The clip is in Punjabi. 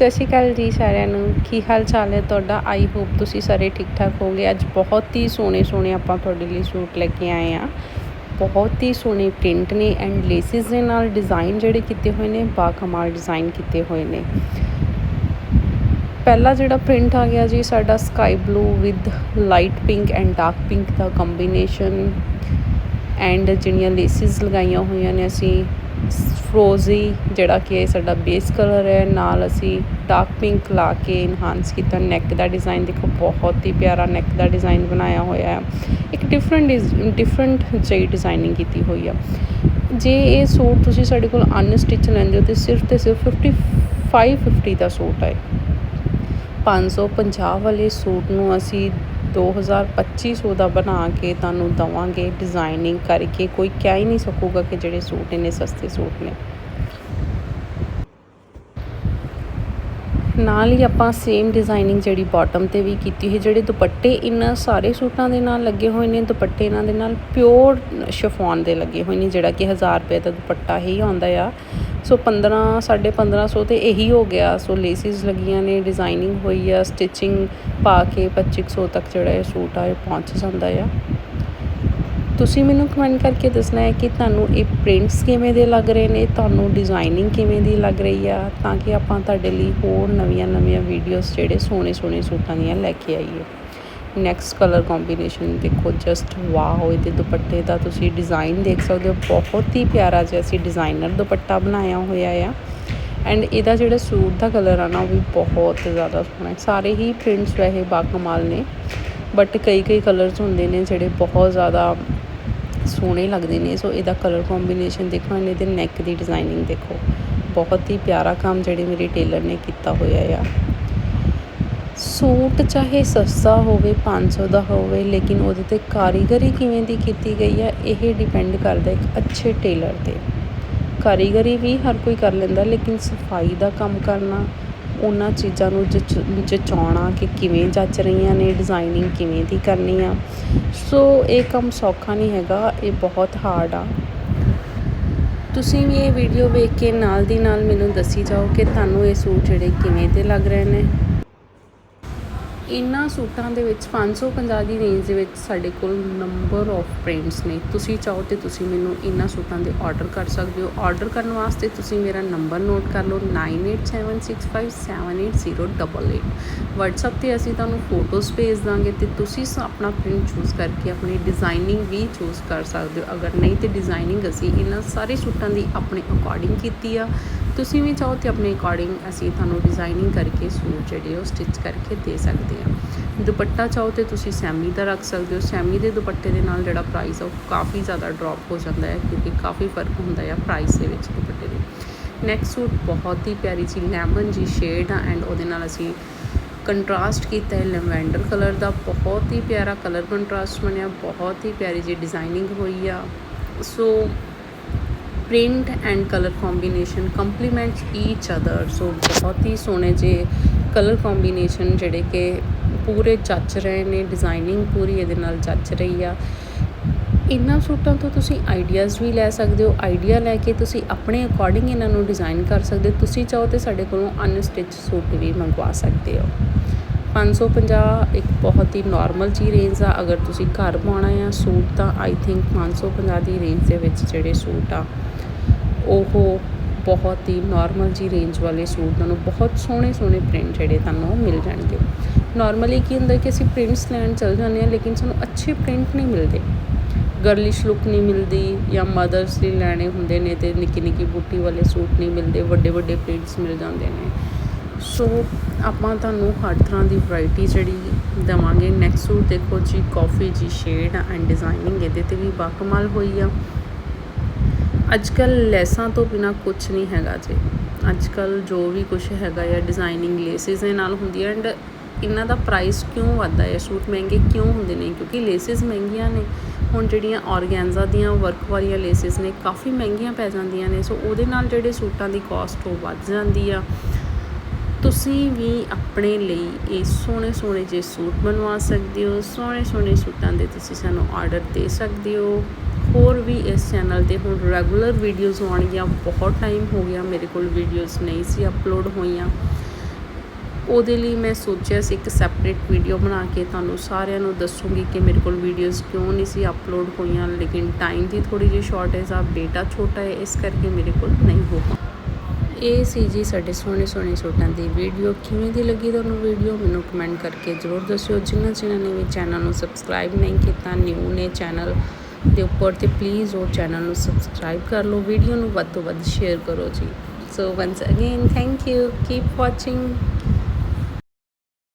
ਸਤਿ ਸ਼੍ਰੀ ਅਕਾਲ ਜੀ ਸਾਰਿਆਂ ਨੂੰ। ਕੀ ਹਾਲ ਚਾਲ ਹੈ ਤੁਹਾਡਾ? ਆਈ ਹੋਪ ਤੁਸੀਂ ਸਾਰੇ ਠੀਕ ਠਾਕ ਹੋਗੇ ਅੱਜ ਬਹੁਤ ਹੀ ਸੋਹਣੇ ਸੋਹਣੇ ਆਪਾਂ ਤੁਹਾਡੇ ਲਈ ਸੂਟ ਲੈ ਕੇ ਆਏ ਆ ਬਹੁਤ ਹੀ ਸੋਹਣੇ ਪ੍ਰਿੰਟ ਨੇ ਐਂਡ ਲੇਸਿਸ ਦੇ ਨਾਲ ਡਿਜ਼ਾਈਨ ਜਿਹੜੇ ਕੀਤੇ ਹੋਏ ਨੇ ਬਾ ਕਮਾਲ ਡਿਜ਼ਾਈਨ ਕੀਤੇ ਹੋਏ ਨੇ। ਪਹਿਲਾ ਜਿਹੜਾ ਪ੍ਰਿੰਟ ਆ ਗਿਆ ਜੀ, ਸਾਡਾ sky blue with light pink and dark pink the combination and ਜਿਹੜੀਆਂ ਲੇਸਿਸ ਲਗਾਈਆਂ ਹੋਈਆਂ ਨੇ ਅਸੀਂ ਫਰੋਜ਼ੀ ਜਿਹੜਾ ਕਿ ਇਹ ਸਾਡਾ ਬੇਸ ਕਲਰ ਹੈ। ਨਾਲ ਅਸੀਂ ਡਾਰਕ ਪਿੰਕ ਲਾ ਕੇ ਇਨਹਾਂਸ ਕੀਤਾ। ਨੈਕ ਦਾ ਡਿਜ਼ਾਈਨ ਦੇਖੋ, ਬਹੁਤ ਹੀ ਪਿਆਰਾ ਨੈਕ ਦਾ ਡਿਜ਼ਾਈਨ ਬਣਾਇਆ ਹੋਇਆ ਹੈ। ਇੱਕ ਡਿਫਰੈਂਟ ਡਿਫਰੈਂਟ ਜਿਹੀ ਡਿਜ਼ਾਈਨਿੰਗ ਕੀਤੀ ਹੋਈ ਆ। ਜੇ ਇਹ ਸੂਟ ਤੁਸੀਂ ਸਾਡੇ ਕੋਲ ਅਨਸਟਿਚ ਲੈਂਦੇ ਹੋ, ਤੇ ਸਿਰਫ ਤੇ ਸਿਰਫ 50 550 ਦਾ ਸੂਟ ਹੈ। 550 ਵਾਲੇ ਸੂਟ ਨੂੰ ਅਸੀਂ 2250 ਦਾ ਬਣਾ ਕੇ ਤੁਹਾਨੂੰ ਦਵਾਂਗੇ ਡਿਜ਼ਾਈਨਿੰਗ ਕਰਕੇ। ਕੋਈ ਕਹਿ ਹੀ ਨਹੀਂ ਸਕੂਗਾ ਕਿ ਜਿਹੜੇ ਸੂਟ ਇੰਨੇ ਸਸਤੇ ਸੂਟ ਨੇ। ਨਾਲ ਹੀ ਆਪਾਂ ਸੇਮ ਡਿਜ਼ਾਈਨਿੰਗ ਜਿਹੜੀ ਬਾਟਮ ਤੇ ਵੀ ਕੀਤੀ ਹੈ ਜਿਹੜੇ ਦੁਪੱਟੇ ਇਹਨਾਂ ਸਾਰੇ ਸੂਟਾਂ ਦੇ ਨਾਲ ਲੱਗੇ ਹੋਏ ਨੇ, ਦੁਪੱਟੇ ਇਹਨਾਂ ਦੇ ਨਾਲ ਪਿਓਰ ਸ਼ਿਫੋਨ ਦੇ ਲੱਗੇ ਹੋਏ ਨੇ, ਜਿਹੜਾ ਕਿ 1000 ਰੁਪਏ ਦਾ ਦੁਪੱਟਾ ਹੀ ਆਉਂਦਾ ਆ। ਸੋ 15 1550 ਤੇ ਇਹੀ ਹੋ ਗਿਆ। ਸੋ ਲੇਸਿਸ ਲੱਗੀਆਂ ਨੇ ਡਿਜ਼ਾਈਨਿੰਗ ਹੋਈ ਆ ਸਟਿਚਿੰਗ ਪਾ ਕੇ 2500 ਤੱਕ ਜਿਹੜਾ ਇਹ ਸੂਟ ਆ, ਇਹ ਪਹੁੰਚ ਜਾਂਦਾ ਆ। ਤੁਸੀਂ ਮੈਨੂੰ ਕਮੈਂਟ ਕਰਕੇ ਦੱਸਣਾ ਹੈ ਕਿ ਤੁਹਾਨੂੰ ਇਹ ਪ੍ਰਿੰਟਸ ਕਿਵੇਂ ਦੇ ਲੱਗ ਰਹੇ ਨੇ, ਤੁਹਾਨੂੰ ਡਿਜ਼ਾਈਨਿੰਗ ਕਿਵੇਂ ਦੀ ਲੱਗ ਰਹੀ ਆ, ਤਾਂ ਕਿ ਆਪਾਂ ਤੁਹਾਡੇ ਲਈ ਹੋਰ ਨਵੀਆਂ ਨਵੀਆਂ ਵੀਡੀਓਜ਼ ਜਿਹੜੇ ਸੋਹਣੇ ਸੋਹਣੇ ਸੂਟਾਂ ਦੀਆਂ ਲੈ ਕੇ ਆਈਏ। ਨੈਕਸਟ ਕਲਰ ਕੰਬੀਨੇਸ਼ਨ ਦੇਖੋ ਜਸਟ ਵਾਓ ਇਹਦੇ ਦੁਪੱਟੇ ਦਾ ਤੁਸੀਂ ਡਿਜ਼ਾਈਨ ਦੇਖ ਸਕਦੇ ਹੋ। ਬਹੁਤ ਹੀ ਪਿਆਰਾ ਜਿਹਾ ਅਸੀਂ ਡਿਜ਼ਾਈਨਰ ਦੁਪੱਟਾ ਬਣਾਇਆ ਹੋਇਆ ਆ। ਐਂਡ ਇਹਦਾ ਜਿਹੜਾ ਸੂਟ ਦਾ ਕਲਰ ਆ ਨਾ, ਉਹ ਵੀ ਬਹੁਤ ਜ਼ਿਆਦਾ ਸੋਹਣਾ ਹੈ। ਸਾਰੇ ਹੀ ਪ੍ਰਿੰਟਸ ਵੈਸੇ ਬਾਕਮਾਲ ਨੇ ਬਟ ਕਈ ਕਈ ਕਲਰਸ ਹੁੰਦੇ ਨੇ ਜਿਹੜੇ ਬਹੁਤ ਜ਼ਿਆਦਾ ਸੋਹਣੇ ਲੱਗਦੇ ਨੇ। ਸੋ ਇਹਦਾ ਕਲਰ ਕੰਬੀਨੇਸ਼ਨ ਦੇਖੋ ਐਂਡ ਇਹਦੇ ਨੈਕ ਦੀ ਡਿਜ਼ਾਈਨਿੰਗ ਦੇਖੋ। ਬਹੁਤ ਹੀ ਪਿਆਰਾ ਕੰਮ ਜਿਹੜੇ ਮੇਰੇ ਟੇਲਰ ਨੇ ਕੀਤਾ ਹੋਇਆ ਆ। ਸੂਟ ਚਾਹੇ ਸਸਤਾ ਹੋਵੇ 500 ਦਾ ਹੋਵੇ, ਲੇਕਿਨ ਉਹਦੇ ਤੇ ਕਾਰੀਗਰੀ ਕਿਵੇਂ ਦੀ ਕੀਤੀ ਗਈ ਹੈ, ਇਹ ਡਿਪੈਂਡ ਕਰਦਾ ਇੱਕ ਅੱਛੇ ਟੇਲਰ ਤੇ। ਕਾਰੀਗਰੀ ਵੀ ਹਰ ਕੋਈ ਕਰ ਲੈਂਦਾ, ਲੇਕਿਨ ਸਫ਼ਾਈ ਦਾ ਕੰਮ ਕਰਨਾ, ਉਹਨਾਂ ਚੀਜ਼ਾਂ ਨੂੰ ਜਚਾਉਣਾ ਕਿ ਕਿਵੇਂ ਜੱਚ ਰਹੀਆਂ ਨੇ ਡਿਜ਼ਾਈਨਿੰਗ ਕਿਵੇਂ ਦੀ ਕਰਨੀ ਆ। ਸੋ ਇਹ ਕੰਮ ਸੌਖਾ ਨਹੀਂ ਹੈਗਾ, ਇਹ ਬਹੁਤ ਹਾਰਡ ਆ। ਤੁਸੀਂ ਵੀ ਇਹ ਵੀਡੀਓ ਵੇਖ ਕੇ ਨਾਲ ਦੀ ਨਾਲ ਮੈਨੂੰ ਦੱਸੀ ਜਾਓ ਕਿ ਤੁਹਾਨੂੰ ਇਹ ਸੂਟ ਜਿਹੜੇ ਕਿਵੇਂ ਦੇ ਲੱਗ ਰਹੇ ਨੇ। ਇਹਨਾਂ ਸੂਟਾਂ ਦੇ ਵਿੱਚ 550 ਦੀ ਰੇਂਜ ਦੇ ਵਿੱਚ ਸਾਡੇ ਕੋਲ ਨੰਬਰ ਆਫ ਪ੍ਰਿੰਟਸ ਨੇ ਤੁਸੀਂ ਚਾਹੋ ਤੇ ਤੁਸੀਂ ਮੈਨੂੰ ਇਹਨਾਂ ਸੂਟਾਂ ਦੇ ਆਰਡਰ ਕਰ ਸਕਦੇ ਹੋ ਆਰਡਰ ਕਰਨ ਵਾਸਤੇ ਤੁਸੀਂ ਮੇਰਾ ਨੰਬਰ ਨੋਟ ਕਰ ਲਓ 9876578088 WhatsApp ਤੇ ਅਸੀਂ ਤੁਹਾਨੂੰ ਫੋਟੋਜ਼ ਭੇਜ ਦਾਂਗੇ ਤੇ ਤੁਸੀਂ ਆਪਣਾ ਪ੍ਰਿੰਟ ਚੂਜ਼ ਕਰਕੇ ਆਪਣੀ ਡਿਜ਼ਾਈਨਿੰਗ ਵੀ ਚੂਜ਼ ਕਰ ਸਕਦੇ ਹੋ ਅਗਰ ਨਹੀਂ ਤੇ ਡਿਜ਼ਾਈਨਿੰਗ ਅਸੀਂ ਇਹਨਾਂ ਸਾਰੇ ਸੂਟਾਂ ਦੀ ਆਪਣੇ ਅਕੋਰਡਿੰਗ ਕੀਤੀ ਆ ਤੁਸੀਂ ਵੀ ਚਾਹੋ ਤੇ ਆਪਣੇ ਅਕੋਰਡਿੰਗ ਅਸੀਂ ਤੁਹਾਨੂੰ ਡਿਜ਼ਾਈਨਿੰਗ ਕਰਕੇ ਸੂਟ ਜਿਹੜੇ ਉਹ ਸਟਿਚ ਕਰਕੇ ਦੇ ਸਕਦੇ ਹਾਂ ਦੁਪੱਟਾ ਚਾਹੋ ਤੇ ਤੁਸੀਂ ਸੈਮੀ ਦਾ ਰੱਖ ਸਕਦੇ ਹੋ। ਸੈਮੀ ਦੇ ਦੁਪੱਟੇ ਦੇ ਨਾਲ ਜਿਹੜਾ ਪ੍ਰਾਈਸ ਆ ਉਹ ਕਾਫੀ ਜ਼ਿਆਦਾ ਡ੍ਰੌਪ ਹੋ ਜਾਂਦਾ ਹੈ ਕਿਉਂਕਿ ਕਾਫੀ ਫ਼ਰਕ ਹੁੰਦਾ ਹੈ ਪ੍ਰਾਈਸ ਦੇ ਵਿੱਚ ਦੁਪੱਟੇ ਦੇ। ਨੈਕਸਟ ਸੂਟ ਬਹੁਤ ਹੀ ਪਿਆਰੀ ਜੀ ਲੈਮਨ ਜੀ ਸ਼ੇਡ ਆ ਐਂਡ ਉਹਦੇ ਨਾਲ ਅਸੀਂ ਕੰਟਰਾਸਟ ਕੀਤਾ ਹੈ ਲੈਵੈਂਡਰ ਕਲਰ ਦਾ। ਬਹੁਤ ਹੀ ਪਿਆਰਾ ਕਲਰ ਕੰਟਰਾਸਟ ਬਣਿਆ, ਬਹੁਤ ਹੀ ਪਿਆਰੀ ਜੀ ਡਿਜ਼ਾਈਨਿੰਗ ਹੋਈ ਆ। So print and colour combination compliments each other so ਬਹੁਤ ਹੀ ਸੋਹਣੇ ਜੇ ਕਲਰ ਕੰਬੀਨੇਸ਼ਨ ਜਿਹੜੇ ਕਿ ਪੂਰੇ ਜੱਚ ਰਹੇ ਨੇ ਡਿਜ਼ਾਈਨਿੰਗ ਪੂਰੀ ਇਹਦੇ ਨਾਲ ਜੱਚ ਰਹੀ ਆ। ਇਹਨਾਂ ਸੂਟਾਂ ਤੋਂ ਤੁਸੀਂ ਆਈਡੀਆਜ਼ ਵੀ ਲੈ ਸਕਦੇ ਹੋ ਆਈਡੀਆ ਲੈ ਕੇ ਤੁਸੀਂ ਆਪਣੇ ਅਕੋਰਡਿੰਗ ਇਹਨਾਂ ਨੂੰ ਡਿਜ਼ਾਈਨ ਕਰ ਸਕਦੇ ਹੋ। ਤੁਸੀਂ ਚਾਹੋ ਤੇ ਸਾਡੇ ਕੋਲੋਂ ਅਨਸਟਿਚ ਸੂਟ ਵੀ ਮੰਗਵਾ ਸਕਦੇ ਹੋ। 550 ਇੱਕ ਬਹੁਤ ਹੀ ਨਾਰਮਲ ਜੀ ਰੇਂਜ ਆ। ਅਗਰ ਤੁਸੀਂ ਘਰ ਪਾਉਣਾ ਆ ਸੂਟ ਤਾਂ ਆਈ ਥਿੰਕ 550 ਦੀ ਰੇਂਜ ਦੇ ਵਿੱਚ ਜਿਹੜੇ ਸੂਟ ਆ, ਉਹ ਬਹੁਤ ਹੀ ਨਾਰਮਲ ਜੀ ਰੇਂਜ ਵਾਲੇ ਸੂਟ ਤੁਹਾਨੂੰ ਬਹੁਤ ਸੋਹਣੇ ਸੋਹਣੇ ਪ੍ਰਿੰਟ ਜਿਹੜੇ ਤੁਹਾਨੂੰ ਮਿਲ ਜਾਣਗੇ। ਨਾਰਮਲੀ ਕੀ ਹੁੰਦਾ ਕਿ ਅਸੀਂ ਪ੍ਰਿੰਟਸ ਲੈਣ ਚੱਲ ਜਾਂਦੇ ਹਾਂ, ਲੇਕਿਨ ਸਾਨੂੰ ਅੱਛੇ ਪ੍ਰਿੰਟ ਨਹੀਂ ਮਿਲਦੇ। ਗਰਲਿਸ਼ ਲੁੱਕ ਨਹੀਂ ਮਿਲਦੀ ਜਾਂ ਮਦਰਸ ਲਈ ਲੈਣੇ ਹੁੰਦੇ ਨੇ ਤੇ ਨਿੱਕੀ ਨਿੱਕੀ ਬੂਟੀ ਵਾਲੇ ਸੂਟ ਨਹੀਂ ਮਿਲਦੇ, ਵੱਡੇ ਵੱਡੇ ਪ੍ਰਿੰਟਸ ਮਿਲ ਜਾਂਦੇ ਨੇ। ਸੋ ਆਪਾਂ ਤੁਹਾਨੂੰ ਹਰ ਤਰ੍ਹਾਂ ਦੀ ਵੈਰਾਈਟੀ ਜਿਹੜੀ ਦਵਾਂਗੇ। ਨੈਕਸਟ ਸੂਟ ਦੇਖੋ ਜੀ ਕਾਫੀ ਜੀ ਸ਼ੇਡ ਐਂਡ ਡਿਜ਼ਾਈਨਿੰਗ ਇਹਦੇ ਤੇ ਵੀ ਬਾਕਮਾਲ ਹੋਈ ਆ। ਅੱਜ ਕੱਲ ਲੈਸਾਂ ਤੋਂ ਬਿਨਾ ਕੁਝ ਨਹੀਂ ਹੈਗਾ ਜੀ। ਅੱਜ ਕੱਲ ਜੋ ਵੀ ਕੁਝ ਹੈਗਾ ਆ ਡਿਜ਼ਾਈਨਿੰਗ ਲੇਸਿਸ ਦੇ ਨਾਲ ਹੁੰਦੀ ਐਂਡ ਇਹਨਾਂ ਦਾ ਪ੍ਰਾਈਸ ਕਿਉਂ ਵੱਧਦਾ ਹੈ? ਸੂਟ ਮਹਿੰਗੇ ਕਿਉਂ ਹੁੰਦੇ ਨੇ? ਕਿਉਂਕਿ ਲੇਸਿਸ ਮਹਿੰਗੀਆਂ ਨੇ। ਹੁਣ ਜਿਹੜੀਆਂ ਆਰਗੈਂਜ਼ਾ ਦੀਆਂ ਵਰਕ ਵਾਲੀਆਂ ਲੇਸਿਸ ਨੇ, ਕਾਫੀ ਮਹਿੰਗੀਆਂ ਪੈ ਜਾਂਦੀਆਂ ਨੇ। ਸੋ ਉਹਦੇ ਨਾਲ ਜਿਹੜੇ ਸੂਟਾਂ ਦੀ ਕਾਸਟ ਉਹ ਵੱਧ ਜਾਂਦੀ ਆ। ਤੁਸੀਂ ਵੀ ਆਪਣੇ ਲਈ ਇਹ ਸੋਹਣੇ ਸੋਹਣੇ ਜਿਹੇ ਸੂਟ ਬਣਵਾ ਸਕਦੇ ਹੋ। ਸੋਹਣੇ ਸੋਹਣੇ ਸੂਟਾਂ ਦੇ ਤੁਸੀਂ ਸਾਨੂੰ ਆਰਡਰ ਦੇ ਸਕਦੇ ਹੋ। ਹੋਰ ਵੀ ਇਸ ਚੈਨਲ ਤੇ ਹੁਣ ਰੈਗੂਲਰ ਵੀਡੀਓਜ਼ ਆਉਣਗੀਆਂ। ਬਹੁਤ ਟਾਈਮ ਹੋ ਗਿਆ ਮੇਰੇ ਕੋਲ ਵੀਡੀਓਜ਼ ਨਹੀਂ ਸੀ ਅਪਲੋਡ ਹੋਈਆਂ। ਉਹਦੇ ਲਈ ਮੈਂ ਸੋਚਿਆ ਸੀ ਇੱਕ ਸੈਪਰੇਟ ਵੀਡੀਓ ਬਣਾ ਕੇ ਤੁਹਾਨੂੰ ਸਾਰਿਆਂ ਨੂੰ ਦੱਸੂਗੀ ਕਿ ਮੇਰੇ ਕੋਲ ਵੀਡੀਓਜ਼ ਕਿਉਂ ਨਹੀਂ ਸੀ ਅਪਲੋਡ ਹੋਈਆਂ, ਲੇਕਿਨ ਟਾਈਮ ਦੀ ਥੋੜੀ ਜਿਹੀ ਸ਼ਾਰਟੇਜ ਆ ਬੇਟਾ ਛੋਟਾ ਹੈ, ਇਸ ਕਰਕੇ ਮੇਰੇ ਕੋਲ ਨਹੀਂ ਹੋ ਪਾ। ਇਹ ਸੀ ਜੀ ਸਾਡੇ ਸੋਹਣੇ ਸੋਹਣੇ ਸੂਟਾਂ ਦੀ ਵੀਡੀਓ ਕਿਵੇਂ ਦੀ ਲੱਗੀ ਤੁਹਾਨੂੰ ਵੀਡੀਓ ਮੈਨੂੰ ਕਮੈਂਟ ਕਰਕੇ ਜ਼ਰੂਰ ਦੱਸਿਓ। ਜਿਨ੍ਹਾਂ ਜਿਨ੍ਹਾਂ ਨੇ ਵੀ ਚੈਨਲ ਨੂੰ ਸਬਸਕ੍ਰਾਈਬ ਨਹੀਂ ਕੀਤਾ ਨਿਊ ਨੇ ਚੈਨਲ ਦੇ ਉੱਪਰ, ਤੇ ਪਲੀਜ਼ ਉਹ ਚੈਨਲ ਨੂੰ ਸਬਸਕ੍ਰਾਈਬ ਕਰ ਲਓ। ਵੀਡੀਓ ਨੂੰ ਵੱਧ ਤੋਂ ਵੱਧ ਸ਼ੇਅਰ ਕਰੋ ਜੀ। So once again thank you keep watching